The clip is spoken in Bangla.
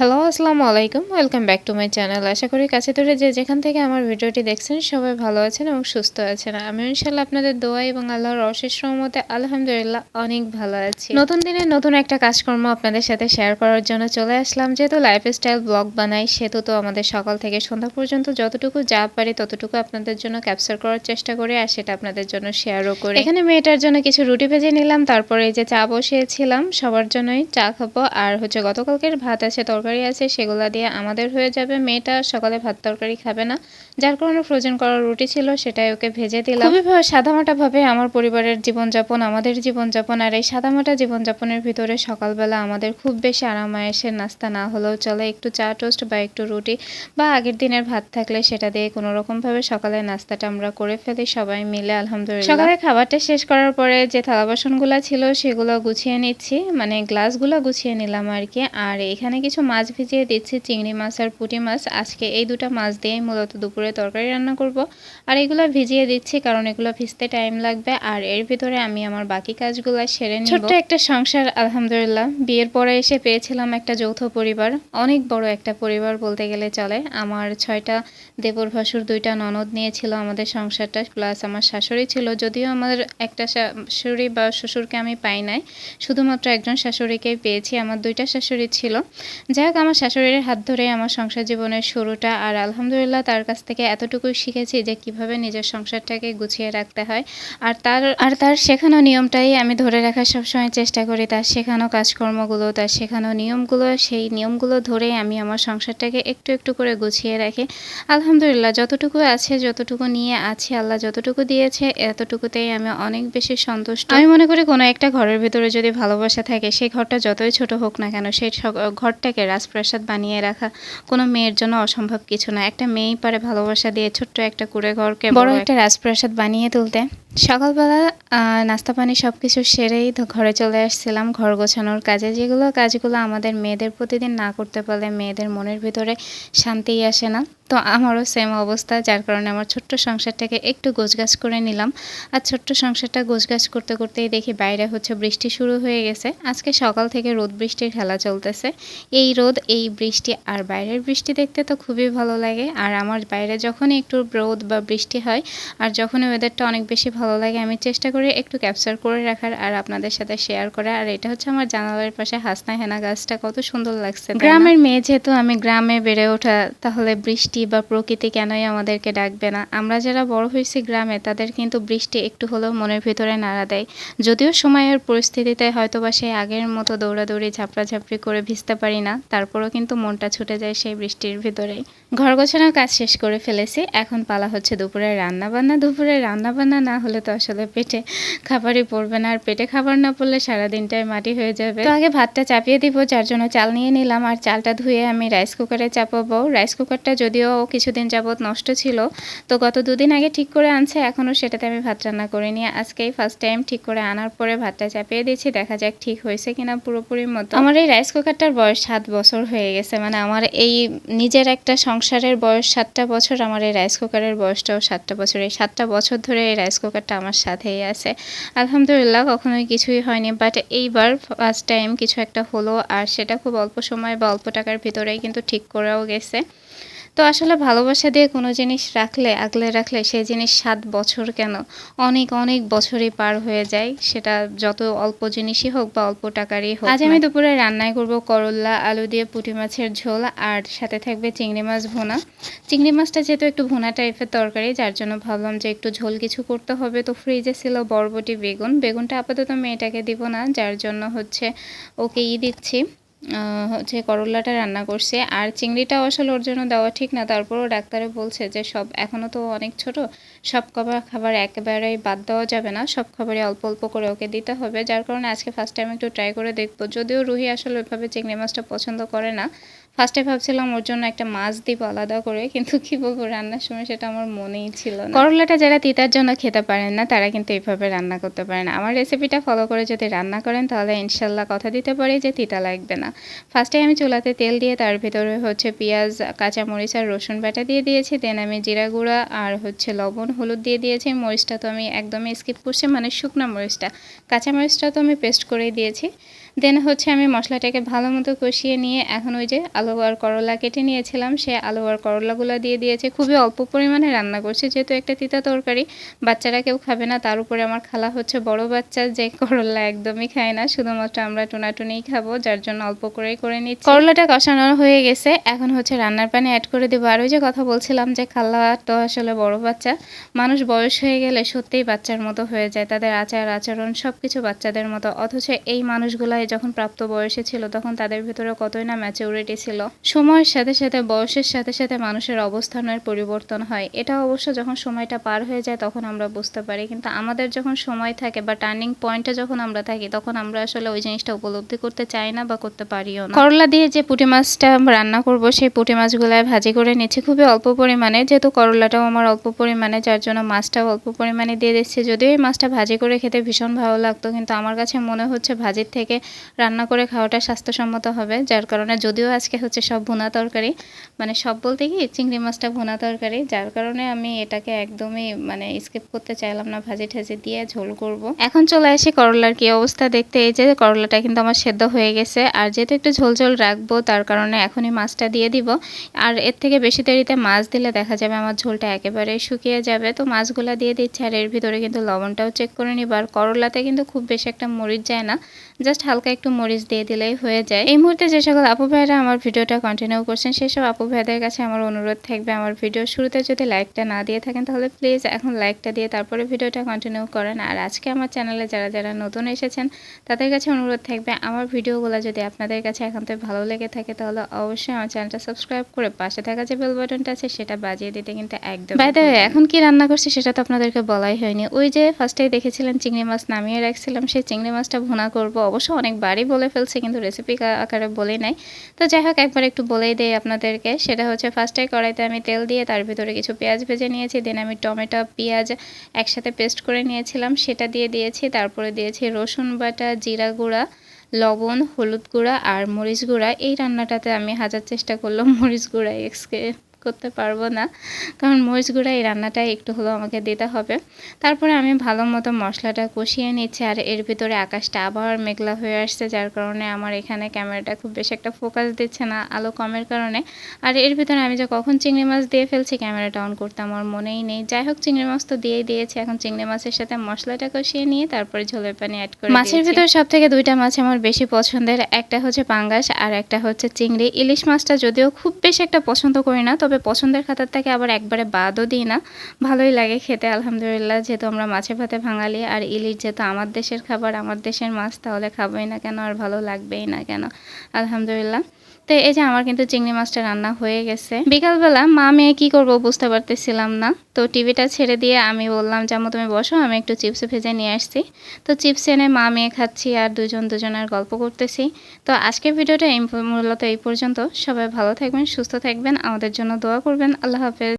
হ্যালো আসসালামু আলাইকুম welcome back to my channel আশা করি কাছে ধরে যে যেখান থেকে আমার ভিডিওটি দেখছেন, সবাই ভালো আছেন এবং সুস্থ আছেন। আমি ইনশাল্লাহ আপনাদের দোয়া এবং আল্লাহর অশেষ রহমতে, আলহামদুলিল্লাহ, অনেক ভালো আছি। নতুন দিনে নতুন একটা কাজকর্ম আপনাদের সাথে শেয়ার করার জন্য চলে আসলাম। যেহেতু লাইফস্টাইল ব্লগ বানাই, সেহেতু তো আমাদের সকাল থেকে সন্ধ্যা পর্যন্ত যতটুকু যা পারি ততটুকু আপনাদের জন্য ক্যাপচার করার চেষ্টা করি আর সেটা আপনাদের জন্য শেয়ারও করি। এখানে মেয়েটার জন্য কিছু রুটি ভেজে নিলাম, তারপরে এই যে চা বসিয়েছিলাম, সবার জন্যই চা খাব। আর হচ্ছে গতকালকের ভাত আছে তরকারি আছে সেগুলো দিয়ে আমাদের হয়ে যাবে। মেয়েটা সকালে ভাত তরকারি খাবে না। যার কারণে ফ্রোজেন করা রুটি ছিল সেটাই ওকে ভেজে দিলাম। খুবই সাদামাটা ভাবে আমার পরিবারের জীবনযাপন আমাদের জীবনযাপন আর এই সাদামাটা জীবনযাপনের ভিতরে সকালবেলা আমাদের খুব বেশি আরামায়েসের নাস্তা না হলেও চলে। একটু চা টোস্ট বা একটু রুটি বা আগের দিনের ভাত থাকলে সেটা দিয়ে কোনো রকম ভাবে সকালের নাস্তাটা আমরা করে ফেলি সবাই মিলে আলহামদুলিল্লাহ। সকালে খাবারটা শেষ করার পরে যে থালা বাসনগুলো ছিল সেগুলো গুছিয়ে নিচ্ছি। মানে গ্লাসগুলো গুছিয়ে নিলাম আর কি। আর এখানে কিছু মাছ ভিজিয়ে দিচ্ছি, চিংড়ি মাছ আর পুঁটি মাছ। আজকে এই দুটো মাছ দিয়েই মূলত দুপুরে তরকারি রান্না করব। আর এগুলো ভিজিয়ে দিচ্ছি কারণ এগুলো ভিজতে টাইম লাগবে। আর এর ভিতরে আমি আমার বাকি কাজগুলো সেরে নিব। ছোট্ট একটা সংসার, আলহামদুলিল্লাহ। বিয়ের পরে এসে পেয়েছিলাম একটা যৌথ পরিবার। অনেক বড় একটা পরিবার বলতে গেলে চলে। আমার ছয়টা দেবর ভাসুর, দুইটা ননদ নিয়েছিল আমাদের সংসারটা। প্লাস আমার শাশুড়ি ছিল। যদিও আমার একটা শাশুড়ি বা শ্বশুরকে আমি পাই নাই। শুধুমাত্র একজন শাশুড়িকেই পেয়েছি। আমার দুইটা শাশুড়ি ছিল। যাই হোক আমার শাশুড়ির হাত ধরে আমার সংসার জীবনের শুরুটা আর আলহামদুলিল্লাহ তার কাছ থেকে এতটুকুই শিখেছি যে কীভাবে নিজের সংসারটাকে গুছিয়ে রাখতে হয়। আর তার আর তার শেখানো নিয়মটাই আমি ধরে রাখার সবসময় চেষ্টা করি। তার শেখানো কাজকর্মগুলো, তার শেখানো নিয়মগুলো, সেই নিয়মগুলো ধরেই আমি আমার সংসারটাকে একটু একটু করে গুছিয়ে রাখি। আলহামদুলিল্লাহ, যতটুকু আছে, যতটুকু নিয়ে আছে, আল্লাহ যতটুকু দিয়েছে, এতটুকুতেই আমি অনেক বেশি সন্তুষ্ট। আমি মনে করি কোনো একটা ঘরের ভিতরে যদি ভালোবাসা থাকে, সেই ঘরটা যতই ছোট হোক না কেন, সেই ঘরটাকে রাজপ্রাসাদ বানিয়ে রাখা। কোনো মেয়ের জন্য অসম্ভব কিছু না। একটা মেয়েই পারে ভালোবাসা দিয়ে ছোট্ট একটা কুড়ে ঘরকে বড় একটা রাজপ্রাসাদ বানিয়ে তুলতে। সকালবেলা নাস্তা পানি সব কিছু সেরেই ঘরে চলে আসছিলাম ঘর গোছানোর কাজে। যেগুলো কাজগুলো আমাদের মেয়েদের প্রতিদিন না করতে পারলে মেয়েদের মনের ভিতরে শান্তিই আসে না। তো আমারও সেম অবস্থা যার কারণে আমার ছোট্ট সংসারটাকে একটু গোছগাছ করে নিলাম। আর ছোট্ট সংসারটা গোছগাছ করতে করতেই দেখি বাইরে হচ্ছে বৃষ্টি শুরু হয়ে গেছে। আজকে সকাল থেকে রোদ বৃষ্টির খেলা চলতেছে। এই রোদ, এই বৃষ্টি আর বাইরের বৃষ্টি দেখতে তো খুবই ভালো লাগে। আর আমার বাইরে যখনই একটু রোদ বা বৃষ্টি হয় আর যখনই ওয়েদারটা অনেক বেশি ভালো লাগে, আমি চেষ্টা করি একটু ক্যাপচার করে রাখার আর আপনাদের সাথে শেয়ার করা আর এটা হচ্ছে আমার জানালার পাশে হাসনা হেনা গাছটা, কত সুন্দর লাগছে গ্রামের মেয়ে যেহেতু আমি গ্রামে বেড়ে ওঠা, তাহলে বৃষ্টি বা প্রকৃতি কেনই আমাদেরকে ডাকবে না? আমরা যারা বড় হয়েছি গ্রামে, তাদের কিন্তু বৃষ্টি একটু হলেও মনের ভিতরে নাড়া দেয়। যদিও সময়ের পরিস্থিতিতে হয়তো বা সেই আগের মতো দৌড়াদৌড়ি, ঝাপড়াঝাপড়ি করে ভিজতে পারি না। তারপরও কিন্তু মনটা ছুটে যায় সেই বৃষ্টির ভিতরেই। ঘর গোছানোর কাজ শেষ করে ফেলেছি। এখন পালা হচ্ছে দুপুরে রান্না বান্না দুপুরে রান্না বান্না না হলে তো আসলে পেটে খাবারই পড়বে না। আর পেটে খাবার না পড়লে সারাদিনটাই মাটি হয়ে যাবে। তো আগে ভাতটা চাপিয়ে দিব, যার জন্য চাল নিয়ে নিলাম। আর চালটা ধুয়ে আমি রাইস কুকারে চাপাবো। রাইস কুকারটা যদিও কিছুদিন যাবৎ নষ্ট ছিল, তো গত দুদিন আগে ঠিক করে আনছে। এখনও সেটাতে আমি ভাত রান্না করিনি। আজকেই ফার্স্ট টাইম ঠিক করে আনার পরে ভাতটা চাপিয়ে দিয়েছি। দেখা যাক ঠিক হয়েছে কিনা পুরোপুরি মতো। আমার এই রাইস কুকারটার বয়স সাত বছর। হয়ে গেছে মানে আমার এই নিজের একটা সংসারের বয়স সাতটা বছর, আমার এই রাইস কুকারের বয়সটাও সাতটা বছর। এই সাতটা বছর ধরে এই রাইস কুকারটা আমার সাথেই আছে। আলহামদুলিল্লাহ, কখনোই কিছুই হয়নি বাট এইবার ফার্স্ট টাইম কিছু একটা হলো, আর সেটা খুব অল্প সময় বা অল্প টাকার ভিতরেই কিন্তু ঠিক করেও গেছে। তো আসলে ভালোবাসা দিয়ে কোনো জিনিস রাখলে আগলে রাখলে সেই জিনিস সাত বছর কেন? অনেক অনেক বছরই পার হয়ে যায়। সেটা যত অল্প জিনিসই হোক বা অল্প টাকারই হোক আজ আমি দুপুরে রান্নায় করব করল্লা আলু দিয়ে পুঁটি মাছের ঝোল আর সাথে থাকবে চিংড়ি মাছ ভোনা। চিংড়ি মাছটা যেহেতু একটু ভোনা টাইপের তরকারি যার জন্য ভাবলাম যে একটু ঝোল কিছু করতে হবে। তো ফ্রিজে ছিল বরবটি বেগুন। বেগুনটা আপাতত মেয়েটাকে দিব না যার জন্য হচ্ছে ওকে ই দিচ্ছি। হচ্ছে করলাটা রান্না করছে। আর চিংড়িটাও আসলে ওর জন্য দেওয়া ঠিক না। তারপরও ডাক্তারে বলছে যে, সব এখনও তো অনেক ছোট, সব খাবার খাবার একেবারেই বাদ দেওয়া যাবে না। সব খাবারই অল্প অল্প করে ওকে দিতে হবে। যার কারণে আজকে ফার্স্ট টাইম একটু ট্রাই করে দেখব। যদিও রুহি আসলে ওইভাবে চিংড়ি মাছটা পছন্দ করে না। ফার্স্টে ভাবছিলাম ওর জন্য একটা মাছ দিব আলাদা করে, কিন্তু কি বলব, রান্নার সময় সেটা আমার মনেই ছিল না। করলাটা যারা তিতার জন্য খেতে পারেন না, তারা কিন্তু এইভাবে রান্না করতে পারেন আমার রেসিপিটা ফলো করে যদি রান্না করেন, তাহলে ইনশাল্লাহ কথা দিতে পারি যে তিতা লাগবে না। ফার্স্টে আমি চুলাতে তেল দিয়ে, তার ভিতরে হচ্ছে পেঁয়াজ, কাঁচামরিচ আর রসুন বাটা দিয়ে দিয়েছি। দেন আমি জিরা গুঁড়া আর হচ্ছে লবণ, হলুদ দিয়ে দিয়েছি। মরিচটা তো আমি একদমই স্কিপ করছি মানে শুকনো মরিচটা। কাঁচামরিচটা তো আমি পেস্ট করেই দিয়েছি। দেন হচ্ছে আমি মশলাটাকে ভালো মতো কষিয়ে নিয়ে এখন ওই যে আলু আর করলা কেটে নিয়েছিলাম। সে আলু আর করলাগুলো দিয়ে দিয়েছে। খুবই অল্প পরিমাণে রান্না করছি। যেহেতু একটা তিতা তরকারি, বাচ্চারা কেউ খাবে না। তার উপরে আমার খালা হচ্ছে বড় বাচ্চা, যে করলা একদমই খায় না। শুধুমাত্র আমরা টুনাটুনিই খাব, যার জন্য অল্প করেই করে নিচ্ছি। করলাটা কষানো হয়ে গেছে। এখন হচ্ছে রান্নার পানি অ্যাড করে দেবো। আর ওই যে কথা বলছিলাম যে খালা তো আসলে বড় বাচ্চা, মানুষ বয়স হয়ে গেলে সত্যিই বাচ্চার মতো হয়ে যায়। তাদের আচার আচরণ সব কিছু বাচ্চাদের মতো। অথচ এই মানুষগুলাই যখন প্রাপ্ত বয়সে ছিল, তখন তাদের ভিতরে কতই না ম্যাচিউরিটি ছিল। সময়ের সাথে সাথে, বয়সের সাথে সাথে মানুষের অবস্থানের পরিবর্তন হয়। এটা অবশ্য যখন সময়টা পার হয়ে যায়, তখন আমরা বুঝতে পারি। কিন্তু আমাদের যখন সময় থাকে বা টার্নিং পয়েন্টে যখন আমরা থাকি, তখন আমরা আসলে ওই জিনিসটা উপলব্ধি করতে চাই না বা করতে পারিও না। করলা দিয়ে যে পুঁটি মাছটা রান্না করব, সেই পুঁটি মাছগুলাই ভাজি করে নিচ্ছি খুবই অল্প পরিমাণে। যেহেতু করলাটাও আমার অল্প পরিমাণে, যার জন্য মাছটাও অল্প পরিমাণে দিয়ে দিচ্ছি। যদিও এই মাছটা ভাজি করে খেতে ভীষণ ভালো লাগতো, কিন্তু আমার কাছে মনে হচ্ছে ভাজির থেকে রান্না করে খাওয়াটা স্বাস্থ্যসম্মত হবে, যার কারণে যদিও আজকে হচ্ছে সব ভুনা তরকারি মানে সব বলতে কি চিংড়ি মাছটা ভুনা তরকারি, যার কারণে আমি এটাকে একদমই মানে স্কিপ করতে চাইলাম না, ভাজি ঠাজি দিয়ে ঝোল করব। এখন চলে আসি করলার কি অবস্থা দেখতে, এই যে করলাটা কিন্তু আমার সেদ্ধ হয়ে গেছে, আর যেহেতু একটু ঝোল ঝোল রাখব, তার কারণে এখনই মাছটা দিয়ে দিব আর এর থেকে বেশি দেরিতে মাছ দিলে দেখা যাবে আমার ঝোলটা একেবারে শুকিয়ে যাবে, তো মাছগুলা দিয়ে দিচ্ছে, আর এর ভিতরে কিন্তু লবণটাও চেক করে নিব আর করলাতে কিন্তু খুব বেশি একটা মরিচ যায় না জাস্ট হালকা একটু মরিচ দিয়ে দিলেই হয়ে যায়। এই মুহূর্তে যে সকল আপু ভাইরা আমার ভিডিওটা কন্টিনিউ করছেন সেসব আপু ভাইদের কাছে আমার অনুরোধ থাকবে আমার ভিডিও শুরুতে যদি লাইকটা না দিয়ে থাকেন তাহলে প্লিজ এখন লাইকটা দিয়ে তারপরে ভিডিওটা কন্টিনিউ করেন। আর আজকে আমার চ্যানেলে যারা যারা নতুন এসেছেন তাদের কাছে অনুরোধ থাকবে আমার ভিডিওগুলো যদি আপনাদের কাছে এখন তো ভালো লেগে থাকে তাহলে অবশ্যই আমার চ্যানেলটা সাবস্ক্রাইব করে পাশে থাকা যে বেল বাটনটা আছে সেটা বাজিয়ে দিতে কিন্তু একদম বাই এখন কি রান্না করছি সেটা তো আপনাদেরকে বলাই হয়নি। ওই যে ফার্স্টেই দেখেছিলেন চিংড়ি মাছ নামিয়ে রাখছিলাম সেই চিংড়ি মাছটা ভুনা করব। অবশ্য অনেকবারই বলে ফেলছে, কিন্তু রেসিপি আকারে বলে নাই। তো যাই হোক, একবার একটু বলেই দেই আপনাদেরকে। সেটা হচ্ছে ফার্স্টে কড়াইতে আমি তেল দিয়ে তার ভিতরে কিছু পেঁয়াজ ভেজে নিয়েছি দেন আমি টমেটো, পেঁয়াজ একসাথে পেস্ট করে নিয়েছিলাম। সেটা দিয়ে দিয়েছি, তারপরে দিয়েছি রসুন বাটা, জিরা গুঁড়া, লবণ, হলুদ গুঁড়া আর মরিচ গুঁড়া। এই রান্নাটাতে আমি হাজার চেষ্টা করলাম মরিচ গুঁড়া এক্সকে করতে পারব না। কারণ মরিচ গুঁড়া এই রান্নাটাই একটু হলেও আমাকে দিতে হবে। তারপরে আমি ভালো মতো মশলাটা কষিয়ে নিচ্ছি আর এর ভিতরে আকাশটা আবার মেঘলা হয়ে আসছে যার কারণে আমার এখানে ক্যামেরাটা খুব বেশি একটা ফোকাস দিচ্ছে না আলো কমের কারণে। আর এর ভিতরে আমি যে কখন চিংড়ি মাছ দিয়ে ফেলছি ক্যামেরাটা অন করতে আমার মনেই নেই। যাই হোক চিংড়ি মাছ তো দিয়েই দিয়েছি। এখন চিংড়ি মাছের সাথে মশলাটা কষিয়ে নিয়ে তারপরে ঝোলের পানি অ্যাড করে মাছের ভিতরে সব থেকে দুইটা মাছ আমার বেশি পছন্দের একটা হচ্ছে পাঙ্গাস আর একটা হচ্ছে চিংড়ি। ইলিশ মাছটা যদিও খুব বেশি একটা পছন্দ করি না তবে পছন্দের খাতার থেকে আবার একবারে বাদও দিই না। ভালোই লাগে খেতে, আলহামদুলিল্লাহ। যেহেতু আমরা মাছে ভাতে ভাঙালি আর ইলিশ যেহেতু আমার দেশের খাবার, আমার দেশের মাছ, তাহলে খাবোই না কেন? আর ভালো লাগবেই না কেন? আলহামদুলিল্লাহ। তো এই যে আমার কিন্তু চিংড়ি মাছটা রান্না হয়ে গেছে। বিকালবেলা মা মেয়ে কী করব বুঝতে পারতেছিলাম না। তো টিভিটা ছেড়ে দিয়ে আমি বললাম যেমন তুমি বসো, আমি একটু চিপস ভেজে নিয়ে আসছি। তো চিপস এনে মা মেয়ে খাচ্ছি আর দুজন দুজনের গল্প করতেছি। তো আজকের ভিডিওটা মূলত এই পর্যন্ত। সবাই ভালো থাকবেন, সুস্থ থাকবেন, আমাদের জন্য দোয়া করবেন। আল্লাহ হাফেজ।